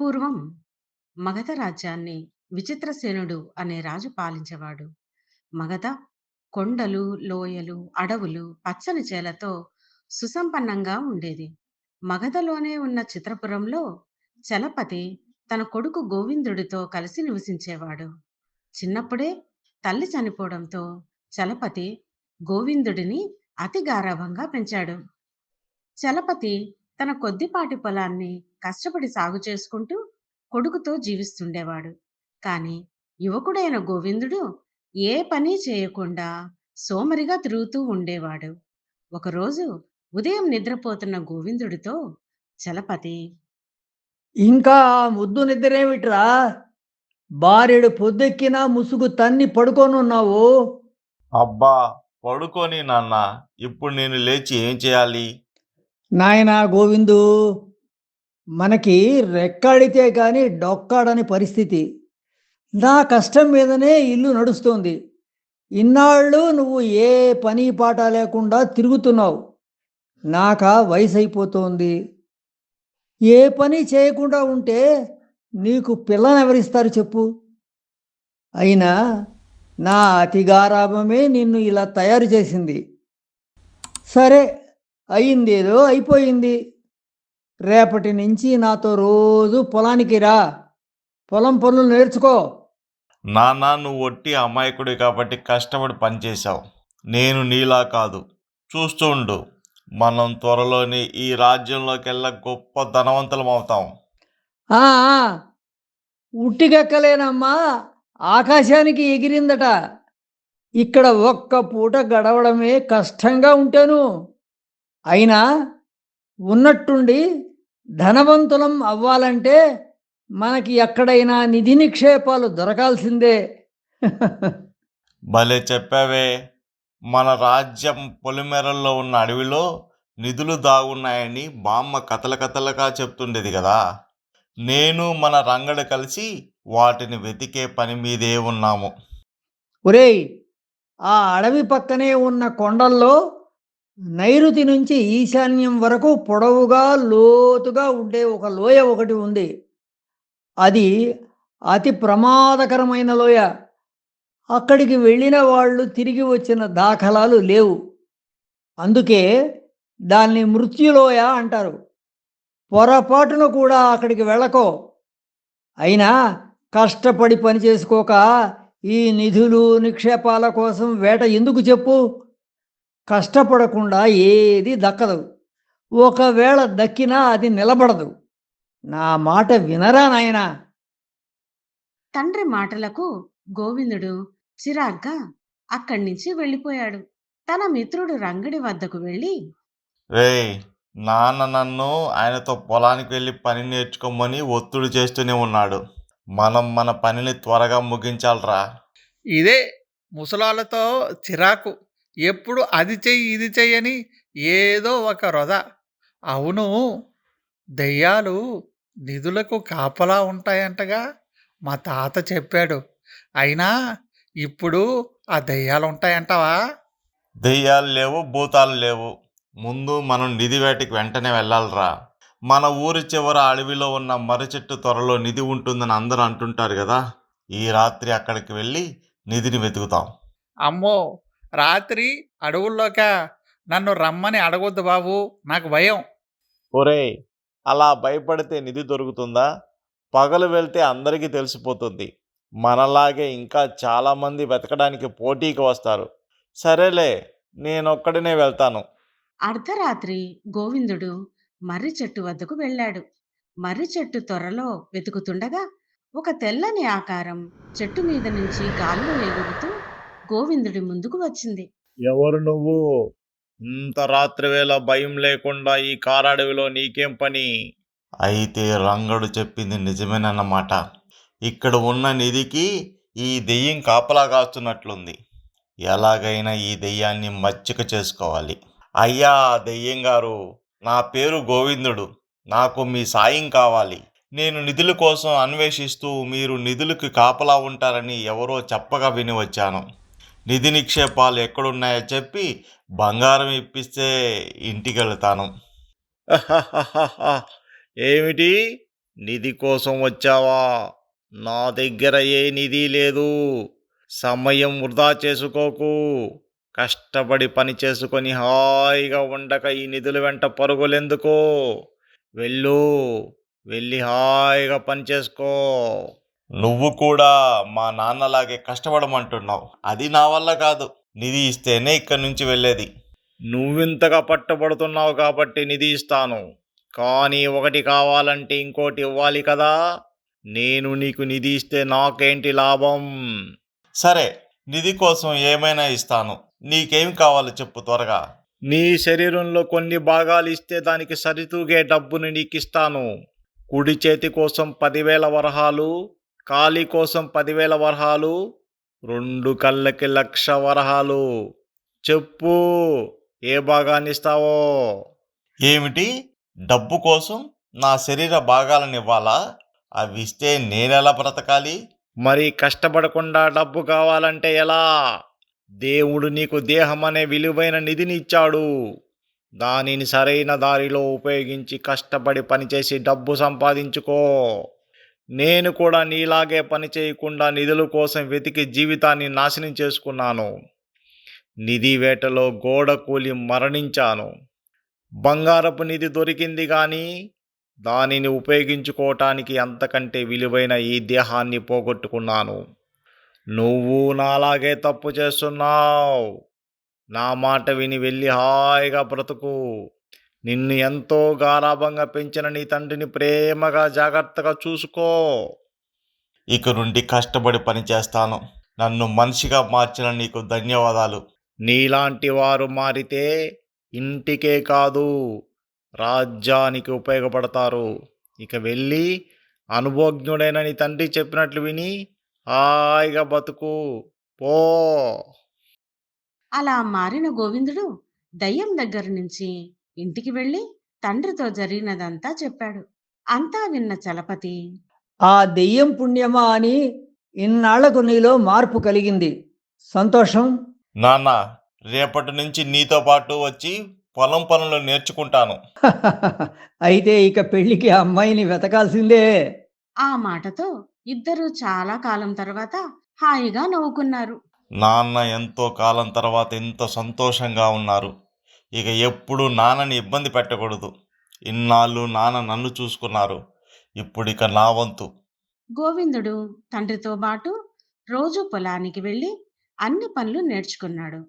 పూర్వం మగధ రాజ్యాన్ని విచిత్రసేనుడు అనే రాజు పాలించేవాడు. మగధ కొండలు, లోయలు, అడవులు, పచ్చని చేలతో సుసంపన్నంగా ఉండేది. మగధలోనే ఉన్న చిత్రపురంలో చలపతి తన కొడుకు గోవిందుడితో కలిసి నివసించేవాడు. చిన్నప్పుడే తల్లి చనిపోవడంతో చలపతి గోవిందుడిని అతి గారాభంగా పెంచాడు. చలపతి తన కొద్దిపాటి పొలాన్ని కష్టపడి సాగు చేసుకుంటూ కొడుకుతో జీవిస్తుండేవాడు. కానీ యువకుడైన గోవిందుడు ఏ పని చేయకుండా సోమరిగా తిరుగుతూ ఉండేవాడు. ఒకరోజు ఉదయం నిద్రపోతున్న గోవిందుడితో చలపతి ఇంకా ముద్దు నిద్రేమిట్రా బారెడు పొద్దెక్కినా ముసుగు తన్ని పడుకోనున్నావు అబ్బా పడుకొని నాన్న ఇప్పుడు నేను లేచి ఏం చేయాలి నాయనా గోవిందు మనకి రెక్కాడితే కానీ డొక్కాడని పరిస్థితి. నా కష్టం మీదనే ఇల్లు నడుస్తోంది. ఇన్నాళ్ళు నువ్వు ఏ పని పాట లేకుండా తిరుగుతున్నావు. నాకా వయసు అయిపోతోంది ఏ పని చేయకుండా ఉంటే నీకు పిల్లని ఎవరిస్తారు చెప్పు? అయినా నా అతిగారాభమే నిన్ను ఇలా తయారు చేసింది. సరే అయిందేదో అయిపోయింది. రేపటి నుంచి నాతో రోజు పొలానికి రా. పొలం పనులు నేర్చుకో. నాన్న నువ్వు ఒట్టి అమాయకుడి కాబట్టి కష్టపడి పనిచేశావు నేను నీలా కాదు. చూస్తూ ఉండు. మనం త్వరలోనే ఈ రాజ్యంలోకెల్లా గొప్ప ధనవంతులం అవుతాం. ఉట్టిగెక్కలేనమ్మా. ఆకాశానికి ఎగిరిందట. ఇక్కడ ఒక్క పూట గడవడమే కష్టంగా ఉంటాను. అయినా ఉన్నట్టుండి ధనవంతులం అవ్వాలంటే మనకి ఎక్కడైనా నిధి నిక్షేపాలు దొరకాల్సిందే. భలే చెప్పావే. మన రాజ్యం పొలిమేరల్లో ఉన్న అడవిలో నిధులు దాగున్నాయని బామ్మ కథల కథలుగా చెప్తుండేది కదా. నేను మన రంగడు కలిసి వాటిని వెతికే పని మీదే ఉన్నాము. ఒరేయ్ ఆ అడవి పక్కనే ఉన్న కొండల్లో నైరుతి నుంచి ఈశాన్యం వరకు పొడవుగా లోతుగా ఉండే ఒక లోయ ఒకటి ఉంది. అది అతి ప్రమాదకరమైన లోయ. అక్కడికి వెళ్ళిన వాళ్ళు తిరిగి వచ్చిన దాఖలాలు లేవు. అందుకే దాన్ని మృత్యులోయ అంటారు. పొరపాటున కూడా అక్కడికి వెళ్ళకో. అయినా కష్టపడి పని చేసుకోక ఈ నిధులు నిక్షేపాల కోసం వేట ఎందుకు చెప్పు? కష్టపడకుండా ఏది దక్కదు. ఒకవేళ దక్కినా అది నిలబడదు. నా మాట వినరా నాయనా? తండ్రి మాటలకు గోవిందుడు చిరాగ్గా అక్కడి నుంచి వెళ్ళిపోయాడు. తన మిత్రుడు రంగడి వద్దకు వెళ్ళి రేయ్ నాన్న నన్ను ఆయనతో పొలానికి వెళ్ళి పని నేర్చుకోమని ఒత్తిడి చేస్తూనే ఉన్నాడు. మనం మన పనిని త్వరగా ముగించాలరా. ఇదే ముసలాళ్ళతో చిరాకు. ఎప్పుడు అది చెయ్యి ఇది చెయ్యని ఏదో ఒక రొద. అవును దెయ్యాలు నిధులకు కాపలా ఉంటాయంటగా మా తాత చెప్పాడు. అయినా ఇప్పుడు ఆ దెయ్యాలు ఉంటాయంటావా? దెయ్యాలు లేవు భూతాలు లేవు. ముందు మనం నిధి వేటకి వెంటనే వెళ్ళాలిరా. మన ఊరి చివర అడవిలో ఉన్న మర్రి చెట్టు త్వరలో నిధి ఉంటుందని అందరూ అంటుంటారు కదా. ఈ రాత్రి అక్కడికి వెళ్ళి నిధిని వెతుకుతాం. అమ్మో! రాత్రి అడవుల్లోక నన్ను రమ్మని అడగొద్దు బాబు నాకు భయం. ఒరేయ్ అలా భయపడితే నిధి దొరుకుతుందా? పగలు వెళ్తే అందరికీ తెలిసిపోతుంది. మనలాగే ఇంకా చాలామంది వెతకడానికి పోటీకి వస్తారు. సరేలే నేనొక్కడినే వెళ్తాను. అర్ధరాత్రి గోవిందుడు మర్రి చెట్టు వద్దకు వెళ్ళాడు. మర్రి చెట్టు త్వరలో వెతుకుతుండగా ఒక తెల్లని ఆకారం చెట్టు మీద నుంచి గాలిలో ఎగురుతూ గోవిందుడి ముందుకు వచ్చింది. ఎవరు నువ్వు? ఇంత రాత్రి వేళ భయం లేకుండా ఈ కారడవిలో నీకేం పని? అయితే రంగడు చెప్పింది నిజమేనన్నమాట. ఇక్కడ ఉన్న నిధికి ఈ దెయ్యం కాపలా కాస్తున్నట్లుంది. ఎలాగైనా ఈ దెయ్యాన్ని మచ్చిక చేసుకోవాలి. అయ్యా దెయ్యం గారు నా పేరు గోవిందుడు. నాకు మీ సాయం కావాలి. నేను నిధుల కోసం అన్వేషిస్తూ మీరు నిధులకు కాపలా ఉంటారని ఎవరో చెప్పగా విని వచ్చాను. నిధి నిక్షేపాలు ఎక్కడున్నాయో చెప్పి బంగారం ఇప్పిస్తే ఇంటికి వెళ్తాను ఏమిటి? నిధి కోసం వచ్చావా? నా దగ్గర ఏ నిధి లేదు. సమయం వృధా చేసుకోకు. కష్టపడి పని చేసుకొని హాయిగా ఉండక ఈ నిధుల వెంట పరుగులెందుకో? వెళ్ళు. వెళ్ళి హాయిగా పని చేసుకో. నువ్వు కూడా మా నాన్నలాగే కష్టపడమంటున్నావు. అది నా వల్ల కాదు. నిధి ఇస్తేనే ఇక్కడి నుంచి వెళ్ళేది. నువ్వింతగా పట్టబడుతున్నావు కాబట్టి నిధి ఇస్తాను. కానీ ఒకటి కావాలంటే ఇంకోటి ఇవ్వాలి కదా. నేను నీకు నిధి ఇస్తే నాకేంటి లాభం? సరే నిధి కోసం ఏమైనా ఇస్తాను. నీకేం కావాలో చెప్పు త్వరగా. నీ శరీరంలో కొన్ని భాగాలు ఇస్తే దానికి సరితూగే డబ్బుని నీకు ఇస్తాను కుడి చేతి కోసం పదివేల వరహాలు కాలి కోసం పదివేల వరహాలు రెండు కళ్ళకి లక్ష వరహాలు. చెప్పు ఏ భాగాన్ని ఇస్తావో? ఏమిటి? డబ్బు కోసం నా శరీర భాగాలను ఇవ్వాలా? అవి ఇస్తే నేనెలా బ్రతకాలి? మరి కష్టపడకుండా డబ్బు కావాలంటే ఎలా? దేవుడు నీకు దేహం అనే విలువైన నిధిని ఇచ్చాడు. దానిని సరైన దారిలో ఉపయోగించి కష్టపడి పనిచేసి డబ్బు సంపాదించుకో. నేను కూడా నీలాగే పని చేయకుండా నిధుల కోసం వెతికి జీవితాన్ని నాశనం చేసుకున్నాను. నిధి వేటలో గోడ కూలి మరణించాను. బంగారపు నిధి దొరికింది కానీ దానిని ఉపయోగించుకోవటానికి అంతకంటే విలువైన ఈ దేహాన్ని పోగొట్టుకున్నాను. నువ్వు నాలాగే తప్పు చేస్తున్నావు. నా మాట విని వెళ్ళి హాయిగా బ్రతుకు. నిన్ను ఎంతో గారాభంగా పెంచిన నీ తండ్రిని ప్రేమగా జాగ్రత్తగా చూసుకో. ఇక నుండి కష్టపడి పని చేస్తాను. నన్ను మనిషిగా మార్చిన నీకు ధన్యవాదాలు. నీలాంటి వారు మారితే ఇంటికే కాదు రాజ్యానికి ఉపయోగపడతారు. ఇక వెళ్ళి అనుభవజ్ఞుడైన నీ తండ్రి చెప్పినట్లు విని హాయిగా బతుకు. పో. అలా మారిన గోవిందుడు దయ్యం దగ్గర నుంచి ఇంటికి వెళ్ళి తండ్రితో జరిగినదంతా చెప్పాడు. అంతా విన్న చలపతి. ఆ దెయ్యం పుణ్యమా అని ఇన్నాళ్ళకు నీలో మార్పు కలిగింది. సంతోషం? నాన్న రేపటి నుంచి నీతో పాటు వచ్చి పొలం పనులు నేర్చుకుంటాను. అయితే ఇక పెళ్ళికి అమ్మాయిని వెతకాల్సిందే. ఆ మాటతో ఇద్దరూ చాలా కాలం తర్వాత హాయిగా నవ్వుకున్నారు. నాన్న ఎంతో కాలం తర్వాత ఇంత సంతోషంగా ఉన్నారు. ఇక ఎప్పుడు నాన్నని ఇబ్బంది పెట్టకూడదు. ఇన్నాళ్ళు నాన్న నన్ను చూసుకున్నారు. ఇప్పుడు ఇక నా వంతు. గోవిందుడు తండ్రితో పాటు రోజు పొలానికి వెళ్ళి అన్ని పనులు నేర్చుకున్నాడు.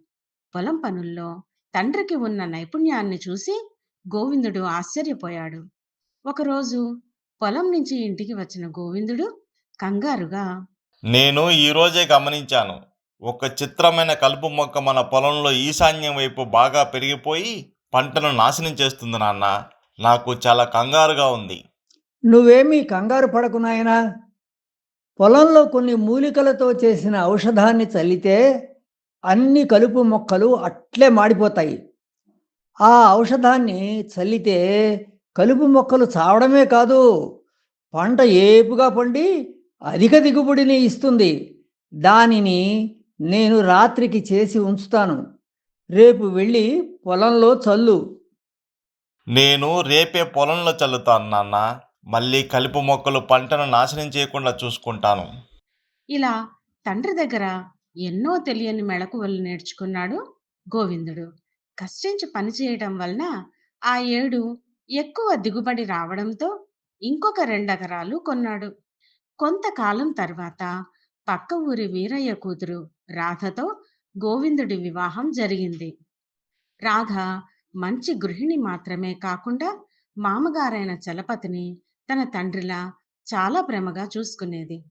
పొలం పనుల్లో తండ్రికి ఉన్న నైపుణ్యాన్ని చూసి గోవిందుడు ఆశ్చర్యపోయాడు. ఒకరోజు పొలం నుంచి ఇంటికి వచ్చిన గోవిందుడు కంగారుగా నేను ఈరోజే గమనించాను. ఒక చిత్రమైన కలుపు మొక్క మన పొలంలో ఈశాన్యం వైపు బాగా పెరిగిపోయి పంటను నాశనం చేస్తుంది నాన్న. నాకు చాలా కంగారుగా ఉంది. నువ్వేమీ కంగారు పడకు నాయనా. పొలంలో కొన్ని మూలికలతో చేసిన ఔషధాన్ని చల్లితే అన్ని కలుపు మొక్కలు అట్లే మాడిపోతాయి. ఆ ఔషధాన్ని చల్లితే కలుపు మొక్కలు చావడమే కాదు పంట ఏపుగా పండి అధిక దిగుబడిని ఇస్తుంది. దానిని నేను రాత్రికి చేసి ఉంచుతాను. రేపు వెళ్ళి పొలంలో చల్లు. నేను రేపే పొలంలో చల్లుతాను నాన్న. మళ్ళీ కలుపు మొక్కలు పంటను నాశనం చేయకుండా చూసుకుంటాను. ఇలా తండ్రి దగ్గర ఎన్నో తెలియని మెళకువలు నేర్చుకున్నాడు గోవిందుడు. కష్టించి పనిచేయడం వలన ఆ ఏడు ఎక్కువ దిగుబడి రావడంతో ఇంకొక రెండెకరాలు కొన్నాడు. కొంతకాలం తర్వాత పక్క ఊరి వీరయ్య కూతురు రాధతో గోవిందుడి వివాహం జరిగింది. రాధ మంచి గృహిణి మాత్రమే కాకుండా మామగారైన చలపతిని తన తండ్రిలా చాలా ప్రేమగా చూసుకునేది.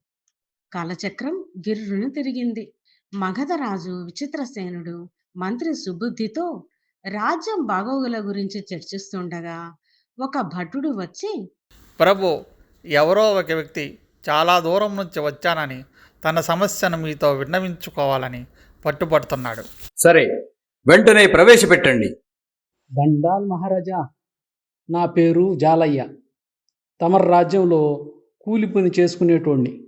కాలచక్రం గిర్రును తిరిగింది. మగధరాజు విచిత్రసేనుడు మంత్రి సుబుద్ధితో రాజ్యం బాగోగుల గురించి చర్చిస్తుండగా ఒక భటుడు వచ్చి ప్రభు ఎవరో ఒక వ్యక్తి చాలా దూరం నుంచి వచ్చానని తన సమస్యను మీతో విన్నవించుకోవాలని పట్టుబడుతున్నాడు. సరే వెంటనే ప్రవేశపెట్టండి. దండాల్ మహారాజా నా పేరు జాలయ్య. తమర రాజ్యంలో కూలి పని చేసుకునేటోడిని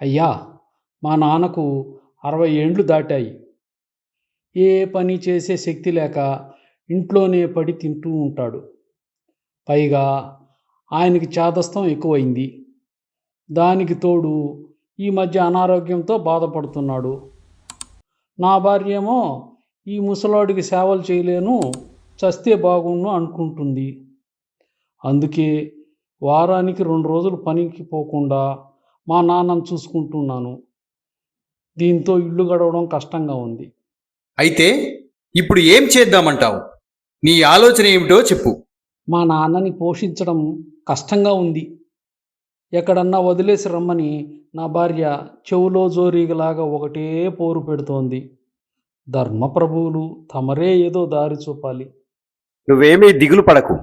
అయ్యా మా నాన్నకు అరవై ఏండ్లు దాటాయి. ఏ పని చేసే శక్తి లేక ఇంట్లోనే పడి తింటూ ఉంటాడు. పైగా ఆయనకి చాదస్తం ఎక్కువైంది. దానికి తోడు ఈ మధ్య అనారోగ్యంతో బాధపడుతున్నాడు. నా భార్య ఏమో ఈ ముసలాడికి సేవలు చేయలేను చస్తే బాగుండు అనుకుంటుంది. అందుకే వారానికి రెండు రోజులు పనికి పోకుండా మా నాన్నను చూసుకుంటున్నాను. దీంతో ఇల్లు గడవడం కష్టంగా ఉంది. అయితే ఇప్పుడు ఏం చేద్దామంటావు? నీ ఆలోచన ఏమిటో చెప్పు. మా నాన్నని పోషించడం కష్టంగా ఉంది. ఎక్కడన్నా వదిలేసి రమ్మని నా భార్య చెవులో జోరీగలాగా ఒకటే పోరు పెడుతోంది. ధర్మప్రభువులు తమరే ఏదో దారి చూపాలి. నువ్వేమీ దిగులు పడకు.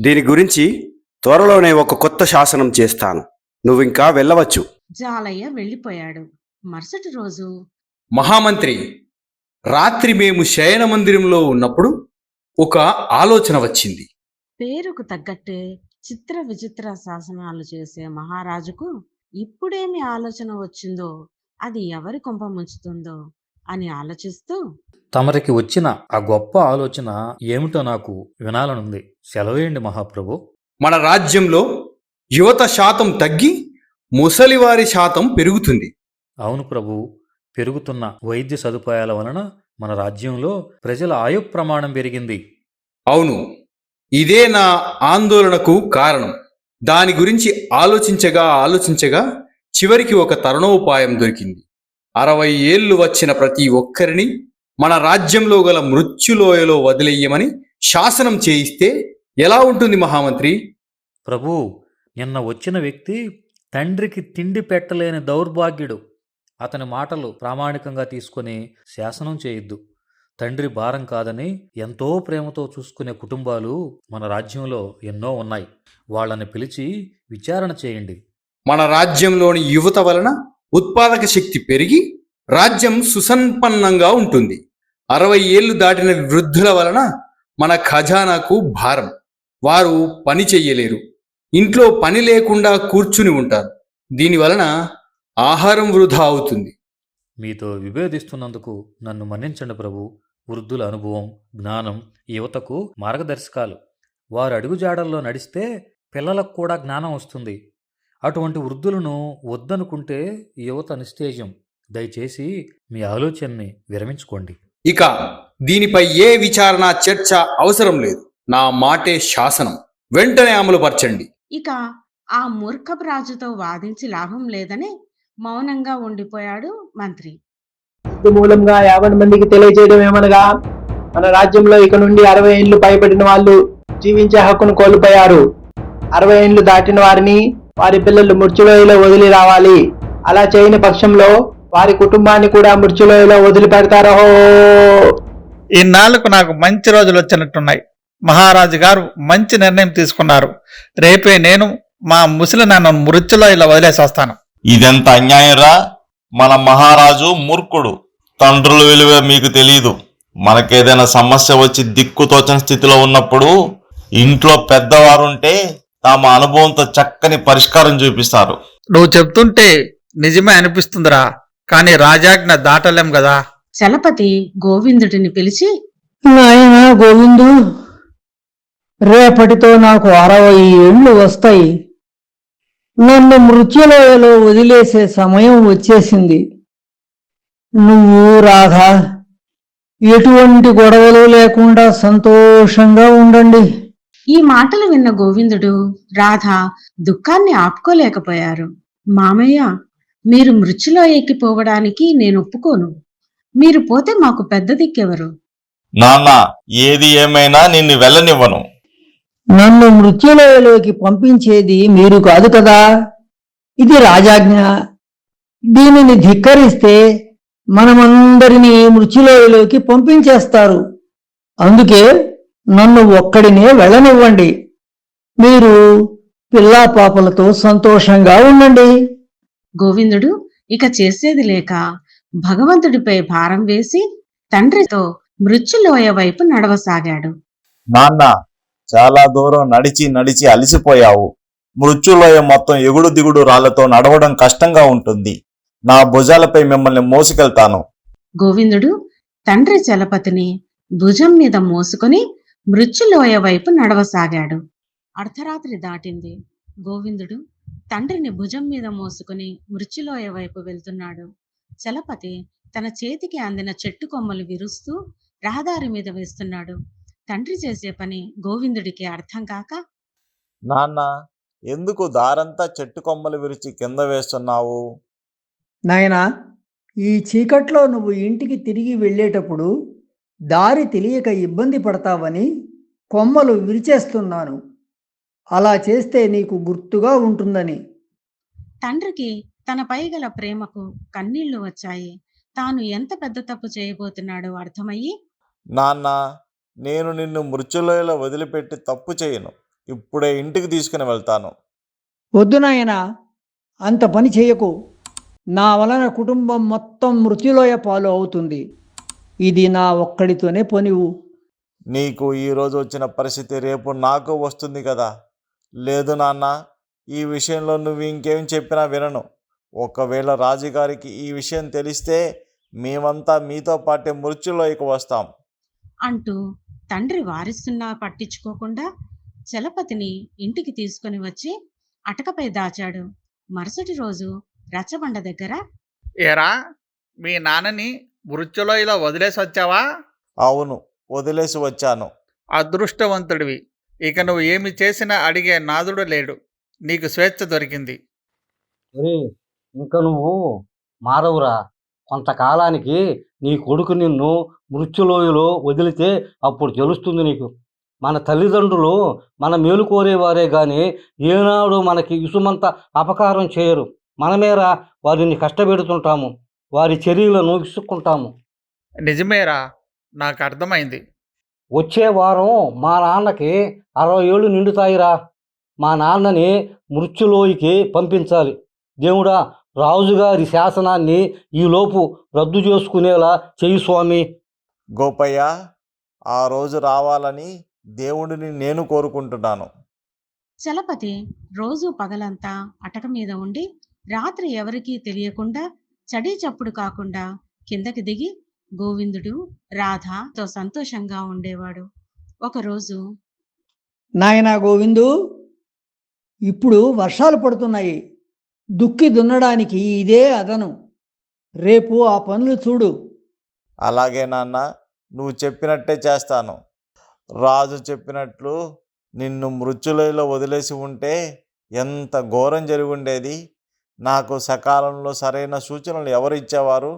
దీని గురించి త్వరలోనే ఒక కొత్త శాసనం చేస్తాను. నువ్వింకా వెళ్ళవచ్చు. జాలయ్య వెళ్ళిపోయాడు. మరుసటి రోజు మహామంత్రి రాత్రి మేము శయన మందిరంలో ఉన్నప్పుడు ఒక ఆలోచన వచ్చింది. పేరుకు తగ్గట్టే చిత్ర విచిత్ర శాసనాలు చేసే మహారాజుకు ఇప్పుడేమి ఆలోచన వచ్చిందో అది ఎవరి కొంప ముంచుతుందో అని ఆలోచిస్తూ తమరికి వచ్చిన ఆ గొప్ప ఆలోచన ఏమిటో నాకు వినాలనుంది. సెలవేయండి మహాప్రభు. మన రాజ్యంలో యువత శాతం తగ్గి ముసలివారి శాతం పెరుగుతుంది. అవును ప్రభు పెరుగుతున్న వైద్య సదుపాయాల వలన మన రాజ్యంలో ప్రజల ఆయు ప్రమాణం పెరిగింది. అవును. ఇదే నా ఆందోళనకు కారణం. దాని గురించి ఆలోచించగా ఆలోచించగా చివరికి ఒక తరుణోపాయం దొరికింది. అరవై ఏళ్ళు వచ్చిన ప్రతి ఒక్కరిని మన రాజ్యంలో గల మృత్యులోయలో వదిలేయమని శాసనం చేయిస్తే ఎలా ఉంటుంది మహామంత్రి? ప్రభు నిన్న వచ్చిన వ్యక్తి తండ్రికి తిండి పెట్టలేని దౌర్భాగ్యుడు. అతని మాటలు ప్రామాణికంగా తీసుకొని శాసనం చేయొద్దు. తండ్రి భారం కాదని ఎంతో ప్రేమతో చూసుకునే కుటుంబాలు మన రాజ్యంలో ఎన్నో ఉన్నాయి. వాళ్ళని పిలిచి విచారణ చేయండి. మన రాజ్యంలోని యువత వలన ఉత్పాదక శక్తి పెరిగి రాజ్యం సుసంపన్నంగా ఉంటుంది. అరవై ఏళ్ళు దాటిన వృద్ధుల వలన మన ఖజానాకు భారం. వారు పని చెయ్యలేరు. ఇంట్లో పని లేకుండా కూర్చుని ఉంటారు. దీని వలన ఆహారం వృధా అవుతుంది. మీతో విభేదిస్తున్నందుకు నన్ను మన్నించండి ప్రభు. వృద్ధుల అనుభవం జ్ఞానం యువతకు మార్గదర్శకాలు. వారు అడుగుజాడల్లో నడిస్తే పిల్లలకు కూడా జ్ఞానం వస్తుంది. అటువంటి వృద్ధులను వద్దనుకుంటే యువత నిస్తేజం. దయచేసి మీ ఆలోచనని విరమించుకోండి. ఇక దీనిపై ఏ విచారణ చర్చ అవసరం లేదు. నా మాటే శాసనం. వెంటనే అమలుపరచండి ఇక ఆ మూర్ఖపు రాజుతో వాదించి లాభం లేదని మౌనంగా ఉండిపోయాడు మంత్రి. మూలంగా యాభై మందికి తెలియజేయడం ఏమనగా మన రాజ్యంలో ఇక నుండి అరవై ఏళ్ళు పైబడిన వాళ్ళు జీవించే హక్కును కోల్పోయారు. అరవై ఏళ్ళు దాటిన వారిని వారి పిల్లలు మృత్యులోయలో వదిలి రావాలి. అలా చేయని పక్షంలో వారి కుటుంబాన్ని కూడా మృత్యులోయలో వదిలిపెడతారో. ఇన్నాళ్ళకు నాకు మంచి రోజులు వచ్చినట్టున్నాయి. మహారాజు గారు మంచి నిర్ణయం తీసుకున్నారు. రేపే నేను మా ముసలి నాన్నను మృత్యులో ఇలా వదిలేసి వస్తాను ఇదెంత అన్యాయంరా మన మహారాజు మూర్ఖుడు. తండ్రుల విలువ మీకు తెలియదు మనకేదైనా సమస్య వచ్చి దిక్కుతోచని స్థితిలో ఉన్నప్పుడు ఇంట్లో పెద్దవారుంటే తమ అనుభవంతో చక్కని పరిష్కారం చూపిస్తారు. నువ్వు చెప్తుంటే నిజమే అనిపిస్తుందిరా. కానీ రాజాజ్ఞ దాటలేం కదా. చలపతి గోవిందుడిని పిలిచి నాయనా గోవిందు రేపటితో నాకు అరవై ఏళ్ళు వస్తాయి. నన్ను మృత్యులోయలో వదిలేసే సమయం వచ్చేసింది. నువ్వు రాధా ఎటువంటి గొడవలు లేకుండా సంతోషంగా ఉండండి. ఈ మాటలు విన్న గోవిందుడు రాధ దుఃఖాన్ని ఆపుకోలేకపోయారు. మామయ్య మీరు మృత్యులో ఎక్కిపోవడానికి నేను ఒప్పుకోను. మీరు పోతే మాకు పెద్ద దిక్కెవరు? నాన్న ఏది ఏమైనా నిన్ను వెళ్ళనివ్వను. నన్ను మృత్యులోయలోకి పంపించేది మీరు కాదు కదా? ఇది రాజాజ్ఞ. దీనిని ధిక్కరిస్తే మనమందరినీ మృత్యులోయలోకి పంపించేస్తారు. అందుకే నన్ను ఒక్కడినే వెళ్ళనివ్వండి. మీరు పిల్లా పాపలతో సంతోషంగా ఉండండి. గోవిందుడు ఇక చేసేది లేక భగవంతుడిపై భారం వేసి తండ్రితో మృత్యులోయ వైపు నడవసాగాడు. నాన్న చాలా దూరం నడిచి నడిచి అలసిపోయావు. మృత్యులోయ మొత్తం ఎగుడు దిగుడు రాళ్ళతో నడవడం కష్టంగా ఉంటుంది. నా భుజాలపై మిమ్మల్ని మోసుకెళ్తాను. గోవిందుడు తండ్రి చలపతిని భుజం మీద మోసుకొని మృత్యులోయ వైపు నడవసాగాడు. అర్ధరాత్రి దాటింది. గోవిందుడు తండ్రిని భుజం మీద మోసుకుని మృత్యులోయ వైపు వెళ్తున్నాడు. చలపతి తన చేతికి అందిన చెట్టు కొమ్మలు విరుస్తూ రహదారి మీద వేస్తున్నాడు. తండ్రి చేసే పని గోవిందుడికి అర్థం కాక? నాన్న ఎందుకు దారంతా చెట్టు కొమ్మలు విరిచి కింద వేస్తున్నావు? నాయనా ఈ చీకట్లో నువ్వు ఇంటికి తిరిగి వెళ్ళేటప్పుడు దారి తెలియక ఇబ్బంది పడతావని కొమ్మలు విరిచేస్తున్నాను. అలా చేస్తే నీకు గుర్తుగా ఉంటుందని. తండ్రికి తనపై గల ప్రేమకు కన్నీళ్ళు వచ్చాయి. తాను ఎంత పెద్ద తప్పు చేయబోతున్నాడో అర్థమయ్యి? నాన్న నేను నిన్ను మృత్యులోయలో వదిలిపెట్టి తప్పు చేయను. ఇప్పుడే ఇంటికి తీసుకుని వెళ్తాను. వద్దు నాయనా అంత పని చేయకు. నా వలన కుటుంబం మొత్తం మృత్యులోయ పాలు అవుతుంది. ఇది నా ఒక్కడితోనే పనివు నీకు ఈరోజు వచ్చిన పరిస్థితి రేపు నాకు వస్తుంది కదా. లేదు నాన్న ఈ విషయంలో నువ్వు ఇంకేం చెప్పినా వినను. ఒకవేళ రాజుగారికి ఈ విషయం తెలిస్తే మేమంతా మీతో పాటే మృత్యులోకి వస్తాం. అంటూ తండ్రి వారిస్తున్నా పట్టించుకోకుండా చలపతిని ఇంటికి తీసుకుని వచ్చి అటకపై దాచాడు. మరుసటి రోజు రచ్చబండ దగ్గర ఏరా మీ నాన్నని మృత్యులోయలో వదిలేసి వచ్చావా? అవును వదిలేసి వచ్చాను. అదృష్టవంతుడివి. ఇక నువ్వు ఏమి చేసినా అడిగే నాదుడు లేడు. నీకు స్వేచ్ఛ దొరికింది. ఇంకా నువ్వు మారవురా. కొంతకాలానికి నీ కొడుకు నిన్ను మృత్యులోయలో వదిలితే అప్పుడు తెలుస్తుంది నీకు. మన తల్లిదండ్రులు మన మేలు కోరేవారే గాని ఏనాడు మనకి ఇసుమంత అపకారం చేయరు. మనమేరా వారిని కష్టపెడుతుంటాము. వారి చర్యలను విసుక్కుంటాము. నిజమేరా నాకు అర్థమైంది. వచ్చే వారం మా నాన్నకి అరవై ఏళ్ళు నిండుతాయిరా. మా నాన్నని మృత్యులోయకి పంపించాలి. దేవుడా రాజుగారి శాసనాన్ని ఈలోపు రద్దు చేసుకునేలా చెయ్యి స్వామి. గోపయ్య ఆ రోజు రావాలని దేవుడిని నేను కోరుకుంటున్నాను. చలపతి రోజు పగలంతా అటక మీద ఉండి రాత్రి ఎవరికీ తెలియకుండా చడీ చప్పుడు కాకుండా కిందకి దిగి గోవిందుడు రాధతో సంతోషంగా ఉండేవాడు. ఒకరోజు నాయనా గోవిందు ఇప్పుడు వర్షాలు పడుతున్నాయి. దుక్కి దున్నడానికి ఇదే అదను. రేపు ఆ పనులు చూడు. అలాగే నాన్న నువ్వు చెప్పినట్టే చేస్తాను. రాజు చెప్పినట్లు నిన్ను మృత్యులలో వదిలేసి ఉంటే ఎంత ఘోరం జరిగి ఉండేది నాకు సకాలంలో సరైన సూచనలు ఎవరు ఇచ్చేవారు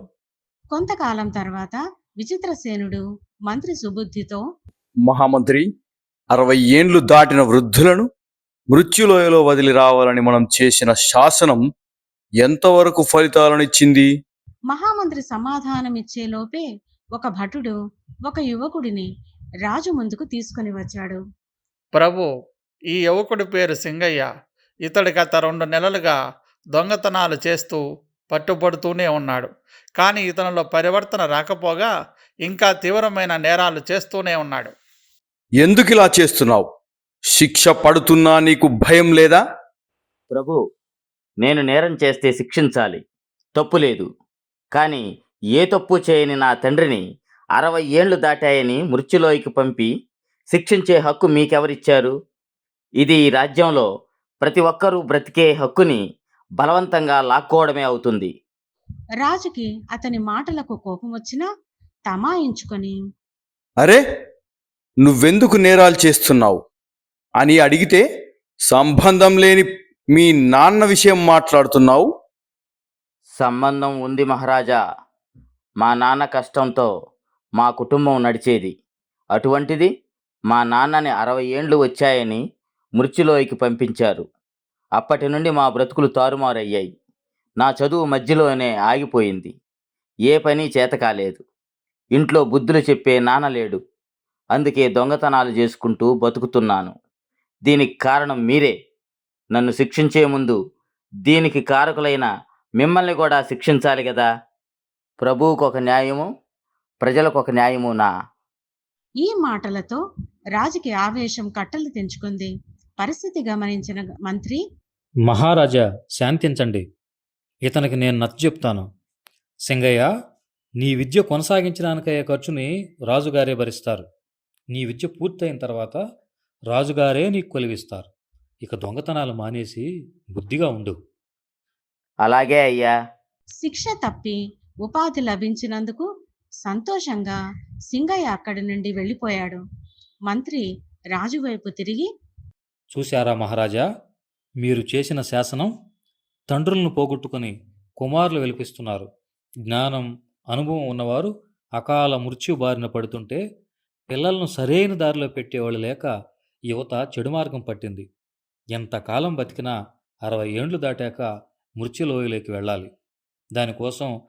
కొంతకాలం తర్వాత విచిత్రసేనుడు మంత్రి సుబుద్ధితో మహామంత్రి అరవై ఏండ్లు దాటిన వృద్ధులను మృత్యులోయలో వదిలి రావాలని మనం చేసిన శాసనం ఎంతవరకు ఫలితాలనిచ్చింది మహామంత్రి సమాధానమిచ్చే లోపే ఒక భటుడు ఒక యువకుడిని రాజు ముందుకు తీసుకొని వచ్చాడు. ప్రభు ఈ యువకుడి పేరు సింగయ్య. ఇతడు గత రెండు నెలలుగా దొంగతనాలు చేస్తూ పట్టుబడుతూనే ఉన్నాడు. కానీ ఇతనిలో పరివర్తన రాకపోగా ఇంకా తీవ్రమైన నేరాలు చేస్తూనే ఉన్నాడు. ఎందుకు ఇలా చేస్తున్నావు? శిక్ష పడుతున్నా నీకు భయం లేదా? ప్రభు నేను నేరం చేస్తే శిక్షించాలి. తప్పు లేదు. కానీ ఏ తప్పు చేయని నా తండ్రిని అరవై ఏండ్లు దాటాయని మృత్యులోకి పంపి శిక్షించే హక్కు మీకెవరిచ్చారు? ఇది ఈ రాజ్యంలో ప్రతి ఒక్కరూ బ్రతికే హక్కుని బలవంతంగా లాక్కోవడమే అవుతుంది. రాజుకి అతని మాటలకు కోపం వచ్చినా తమాయించుకొని అరే! నువ్వెందుకు నేరాలు చేస్తున్నావు? అని అడిగితే సంబంధం లేని మీ నాన్న విషయం మాట్లాడుతున్నావు? సంబంధం ఉంది మహారాజా. మా నాన్న కష్టంతో మా కుటుంబం నడిచేది. అటువంటిది మా నాన్నని అరవై ఏండ్లు వచ్చాయని మృత్యులోకి పంపించారు. అప్పటి నుండి మా బ్రతుకులు తారుమారయ్యాయి. నా చదువు మధ్యలోనే ఆగిపోయింది. ఏ పని చేత కాలేదు. ఇంట్లో బుద్ధులు చెప్పే నాన్న లేడు. అందుకే దొంగతనాలు చేసుకుంటూ బతుకుతున్నాను. దీనికి కారణం మీరే. నన్ను శిక్షించే ముందు దీనికి కారకులైన మిమ్మల్ని కూడా శిక్షించాలి కదా ప్రభువుకు ఒక న్యాయము ప్రజలకు ఒక న్యాయమునా ఈ మాటలతో రాజుకి ఆవేశం కట్టలు తెంచుకుంది. పరిస్థితి గమనించిన మంత్రి మహారాజా శాంతించండి. ఇతనికి నేను నచ్చ చెప్తాను. సింగయ్య నీ విద్య కొనసాగించడానికయ్యే ఖర్చుని రాజుగారే భరిస్తారు. నీ విద్య పూర్తయిన తర్వాత రాజుగారే నీకు కొలివిస్తారు. ఇక దొంగతనాలు మానేసి బుద్ధిగా ఉండు. అలాగే అయ్యా. శిక్ష తప్పి ఉపాధి లభించినందుకు సంతోషంగా సింగయ్య అక్కడి నుండి వెళ్ళిపోయాడు. మంత్రి రాజు వైపు తిరిగి చూశారా మహారాజా మీరు చేసిన శాసనం తండ్రులను పోగొట్టుకుని కుమారులు వెలిపిస్తున్నారు. జ్ఞానం అనుభవం ఉన్నవారు అకాల మృత్యు బారిన పడుతుంటే పిల్లలను సరైన దారిలో పెట్టేవాళ్ళు లేక యువత చెడు మార్గం పట్టింది. ఎంతకాలం బతికినా అరవై ఏండ్లు దాటాక మృత్యులోయలోకి వెళ్ళాలి. దానికోసం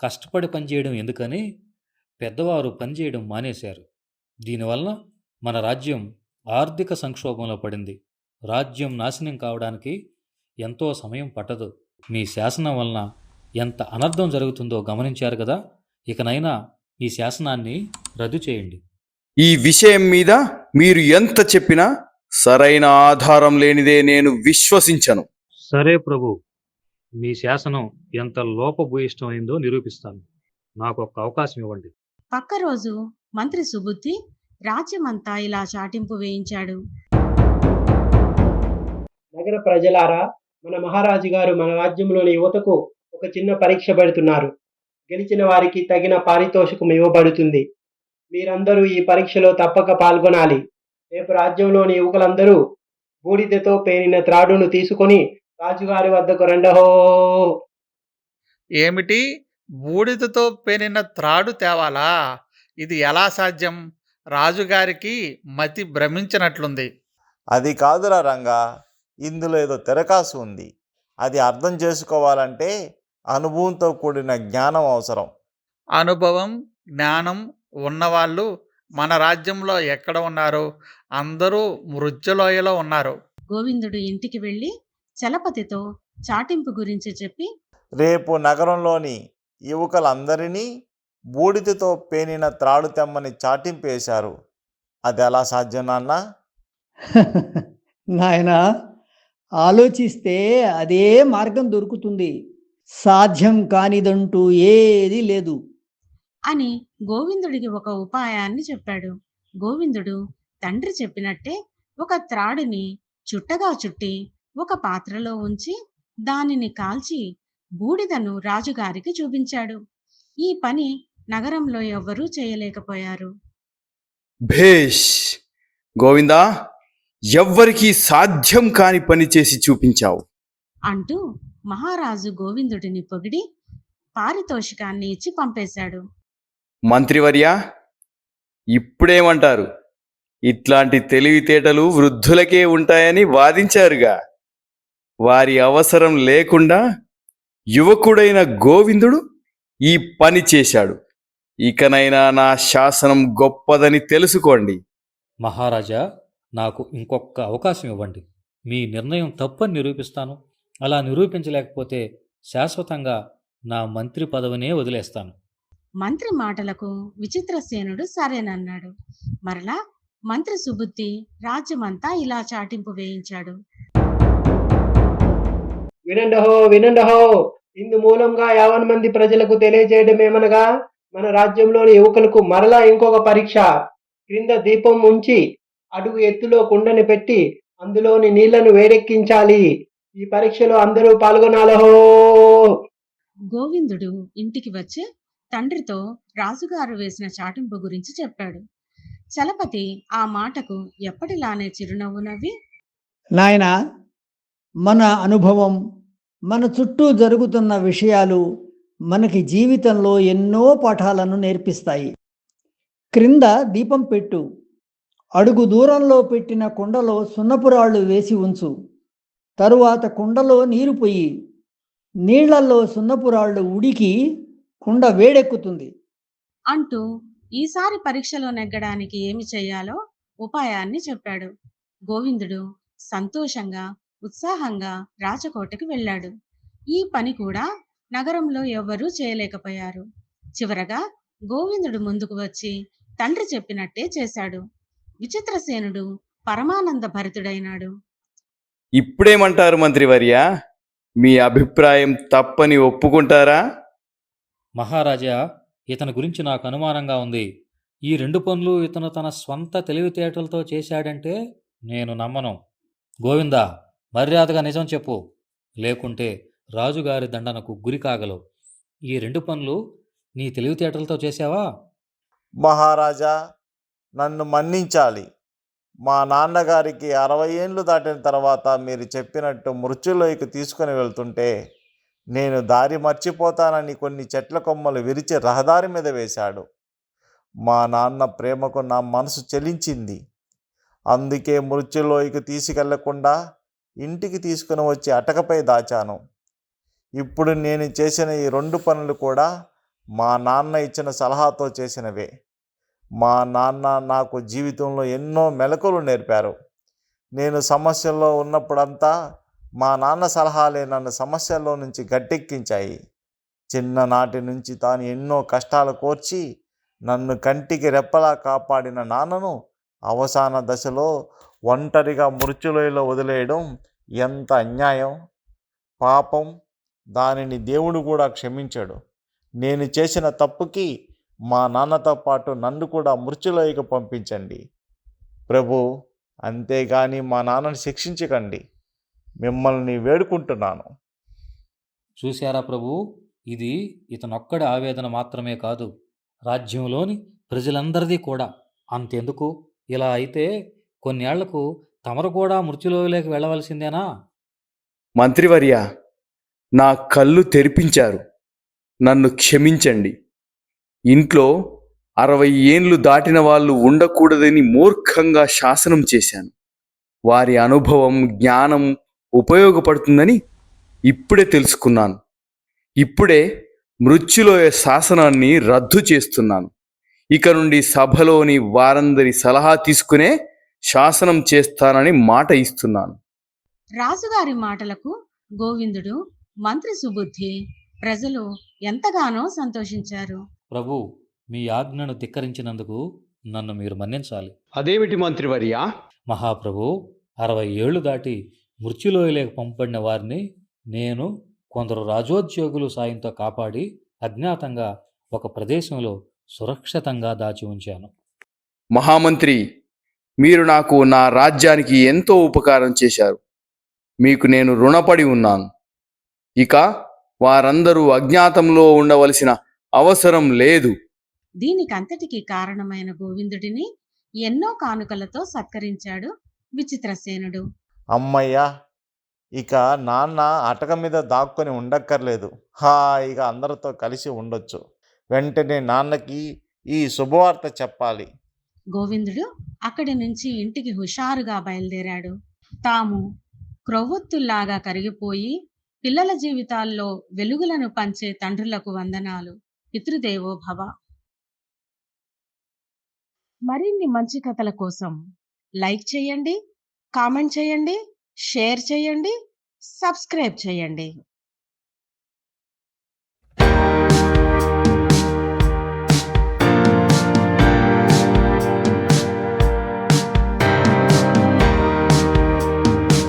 కష్టపడి పనిచేయడం ఎందుకని పెద్దవారు పనిచేయడం మానేశారు. దీనివల్ల మన రాజ్యం ఆర్థిక సంక్షోభంలో పడింది. రాజ్యం నాశనం కావడానికి ఎంతో సమయం పట్టదు. మీ శాసనం వలన ఎంత అనర్థం జరుగుతుందో గమనించారు కదా? ఇకనైనా ఈ శాసనాన్ని రద్దు చేయండి. ఈ విషయం మీద మీరు ఎంత చెప్పినా సరైన ఆధారం లేనిదే నేను విశ్వసించను. సరే ప్రభు మీ శాసనం ఎంత లోపభూయిష్టమైందో నిరూపిస్తాను. నాకు ఒక అవకాశం ఇవ్వండి. పక్క రోజు మంత్రి సుబుద్ధి రాజ్యమంతా ఇలా చాటింపు వేయించాడు. నగర ప్రజలారా మన మహారాజు గారు మన రాజ్యంలోని యువతకు ఒక చిన్న పరీక్ష పెడుతున్నారు. గెలిచిన వారికి తగిన పారితోషికం ఇవ్వబడుతుంది. మీరందరూ ఈ పరీక్షలో తప్పక పాల్గొనాలి. రేపు రాజ్యంలోని యువకులందరూ బూడిదతో పేనిన త్రాడును తీసుకొని రాజుగారి వద్దకు రెండహో ఏమిటి? బూడిదతో పేనిన త్రాడు తేవాలా? ఇది ఎలా సాధ్యం? రాజుగారికి మతి భ్రమించినట్లుంది. అది కాదురా రంగా ఇందులో ఏదో తెరకాసు ఉంది. అది అర్థం చేసుకోవాలంటే అనుభవంతో కూడిన జ్ఞానం అవసరం. అనుభవం జ్ఞానం ఉన్నవాళ్ళు మన రాజ్యంలో ఎక్కడ ఉన్నారు? అందరూ మృత్యులోయలో ఉన్నారు. గోవిందుడు ఇంటికి వెళ్ళి చలపతితో చాటింపు గురించి చెప్పి రేపు నగరంలోని యువకులందరినీ బూడిదతో పేనిన త్రాడు తెమ్మని చాటింపేశారు అది ఎలా సాధ్యం నాన్న? నాయనా ఆలోచిస్తే అదే మార్గం దొరుకుతుంది. సాధ్యం కానిదంటూ ఏదీ లేదు. అని గోవిందుడికి ఒక ఉపాయాన్ని చెప్పాడు. గోవిందుడు తండ్రి చెప్పినట్టే ఒక త్రాడుని చుట్టగా చుట్టి ఒక పాత్రలో ఉంచి దానిని కాల్చి బూడిదను రాజుగారికి చూపించాడు. ఈ పని నగరంలో ఎవ్వరూ చేయలేకపోయారు. భేష్! గోవిందా! ఎవ్వరికీ సాధ్యం కాని పని చేసి చూపించావు. అంటూ మహారాజు గోవిందుడిని పొగిడి పారితోషికాన్ని ఇచ్చి పంపేశాడు. మంత్రివర్య ఇప్పుడేమంటారు? ఇట్లాంటి తెలివితేటలు వృద్ధులకే ఉంటాయని వాదించారుగా. వారి అవసరం లేకుండా యువకుడైన గోవిందుడు ఈ పని చేశాడు. ఇకనైనా నా శాసనం గొప్పదని తెలుసుకోండి. మహారాజా నాకు ఇంకొక అవకాశం ఇవ్వండి. మీ నిర్ణయం తప్పని నిరూపిస్తాను. అలా నిరూపించలేకపోతే శాశ్వతంగా నా మంత్రి పదవినే వదిలేస్తాను. మంత్రి మాటలకు విచిత్రసేనుడు సరేనన్నాడు. మరలా మంత్రి సుబుద్ధి రాజ్యమంతా ఇలా చాటింపు వేయించాడు. వినండహో వినండహో. ఇందు మూలంగా యావన్ మంది ప్రజలకు తెలియజేయడం ఏమనగా మన రాజ్యంలోని యువకులకు మరలా ఇంకొక పరీక్ష. క్రింద దీపం ఉంచి అడుగు ఎత్తులో కుండని పెట్టి అందులోని నీళ్ళను వేడెక్కించాలి. ఈ పరీక్షలో అందరూ పాల్గొనాలహో. గోవిందుడు ఇంటికి వచ్చి తండ్రితో రాజుగారు వేసిన చాటింపు గురించి చెప్పాడు. చలపతి ఆ మాటకు ఎప్పటిలానే చిరునవ్వు నవ్వి నాయన మన అనుభవం మన చుట్టూ జరుగుతున్న విషయాలు మనకి జీవితంలో ఎన్నో పాఠాలను నేర్పిస్తాయి. క్రింద దీపం పెట్టు అడుగు దూరంలో పెట్టిన కుండలో సున్నపురాళ్ళు వేసి ఉంచు తరువాత కుండలో నీరు పొయ్యి నీళ్ళలో సున్నపురాళ్ళు ఉడికి కుండ వేడెక్కుతుంది. అంటూ ఈసారి పరీక్షలో నెగ్గడానికి ఏమి చేయాలో ఉపాయాన్ని చెప్పాడు. గోవిందుడు సంతోషంగా ఉత్సాహంగా రాజకోటకి వెళ్ళాడు. ఈ పని కూడా నగరంలో ఎవ్వరూ చేయలేకపోయారు. చివరగా గోవిందుడు ముందుకు వచ్చి తండ్రి చెప్పినట్టే చేశాడు. విచిత్రసేనుడు పరమానంద భరితుడైనాడు. ఇప్పుడేమంటారు మంత్రివర్య? మీ అభిప్రాయం తప్పని ఒప్పుకుంటారా? మహారాజా ఇతని గురించి నాకు అనుమానంగా ఉంది. ఈ రెండు పనులు ఇతను తన స్వంత తెలివితేటలతో చేశాడంటే నేను నమ్మను. గోవిందా మర్యాదగా నిజం చెప్పు. లేకుంటే రాజుగారి దండనకు గురి కాగలవు. ఈ రెండు పనులు నీ తెలివితేటలతో చేశావా? మహారాజా నన్ను మన్నించాలి. మా నాన్నగారికి అరవై ఏండ్లు దాటిన తర్వాత మీరు చెప్పినట్టు మృత్యులోకి తీసుకుని వెళ్తుంటే నేను దారి మర్చిపోతానని కొన్ని చెట్ల కొమ్మలు విరిచి రహదారి మీద వేశాడు. మా నాన్న ప్రేమకు నా మనసు చెలించింది. అందుకే మృత్యులోయకు తీసుకెళ్ళకుండా ఇంటికి తీసుకుని వచ్చి అటకపై దాచాను. ఇప్పుడు నేను చేసిన ఈ రెండు పనులు కూడా మా నాన్న ఇచ్చిన సలహాతో చేసినవే. మా నాన్న నాకు జీవితంలో ఎన్నో మెలకులు నేర్పారు. నేను సమస్యల్లో ఉన్నప్పుడంతా మా నాన్న సలహాలే నన్ను సమస్యల్లో నుంచి గట్టెక్కించాయి. చిన్ననాటి నుంచి తాను ఎన్నో కష్టాలు కోర్చి నన్ను కంటికి రెప్పలా కాపాడిన నాన్నను అవసాన దశలో ఒంటరిగా మృత్యులోయలో వదిలేయడం ఎంత అన్యాయం? పాపం దానిని దేవుడు కూడా క్షమించాడు. నేను చేసిన తప్పుకి మా నాన్నతో పాటు నన్ను కూడా మృత్యులోయకు పంపించండి. ప్రభు అంతేగాని మా నాన్నని శిక్షించకండి. మిమ్మల్ని వేడుకుంటున్నాను. చూశారా ప్రభు? ఇది ఇతనొక్కడి ఆవేదన మాత్రమే కాదు. రాజ్యంలోని ప్రజలందరిది కూడా. అంతెందుకు? ఇలా అయితే కొన్నేళ్ళకు తమరు కూడా మృత్యులోయలోకి వెళ్ళవలసిందేనా? మంత్రివర్య నా కళ్ళు తెరిపించారు. నన్ను క్షమించండి. ఇంట్లో అరవై ఏండ్లు దాటిన వాళ్ళు ఉండకూడదని మూర్ఖంగా శాసనం చేశాను. వారి అనుభవం జ్ఞానం ఉపయోగపడుతుందని ఇప్పుడే తెలుసుకున్నాను. ఇప్పుడే మృత్యులోయ శాసనాన్ని రద్దు చేస్తున్నాను. ఇక నుండి సభలోని వారందరి సలహా తీసుకునే శాసనం చేస్తానని మాట ఇస్తున్నాను. రాజుగారి మాటలకు గోవిందుడు మంత్రి సుబుద్ధి ప్రజలు ఎంతగానో సంతోషించారు. ప్రభు మీ ఆజ్ఞను ధిక్కరించినందుకు నన్ను మీరు మన్నించాలి. అదేమిటి మంత్రివర్య? మహాప్రభు అరవై ఏళ్ళు దాటి మృత్యులోయలేక పంపబడిన వారిని నేను కొందరు రాజోద్యోగులు సాయంతో కాపాడి అజ్ఞాతంగా ఒక ప్రదేశంలో సురక్షితంగా దాచి ఉంచాను. మహామంత్రి మీరు నాకు నా రాజ్యానికి ఎంతో ఉపకారం చేశారు. మీకు నేను రుణపడి ఉన్నాను. ఇక వారందరూ అజ్ఞాతంలో ఉండవలసిన అవసరం లేదు. దీనికంతటికి కారణమైన గోవిందుడిని ఎన్నో కానుకలతో సత్కరించాడు విచిత్రసేనుడు. అమ్మయ్యా ఇక నాన్న అటక మీద దాక్కొని ఉండక్కర్లేదు. హాయిగా అందరితో కలిసి ఉండొచ్చు. వెంటనే నాన్నకి ఈ శుభవార్త చెప్పాలి. గోవిందుడు అక్కడి నుంచి ఇంటికి హుషారుగా బయలుదేరాడు. తాము క్రొవ్వొత్తుల్లాగా కరిగిపోయి పిల్లల జీవితాల్లో వెలుగులను పంచే తండ్రులకు వందనాలు. పితృదేవో భవ మరిన్ని మంచి కథల కోసం లైక్ చేయండి కామెంట్ చేయండి షేర్ చేయండి సబ్స్క్రైబ్ చేయండి.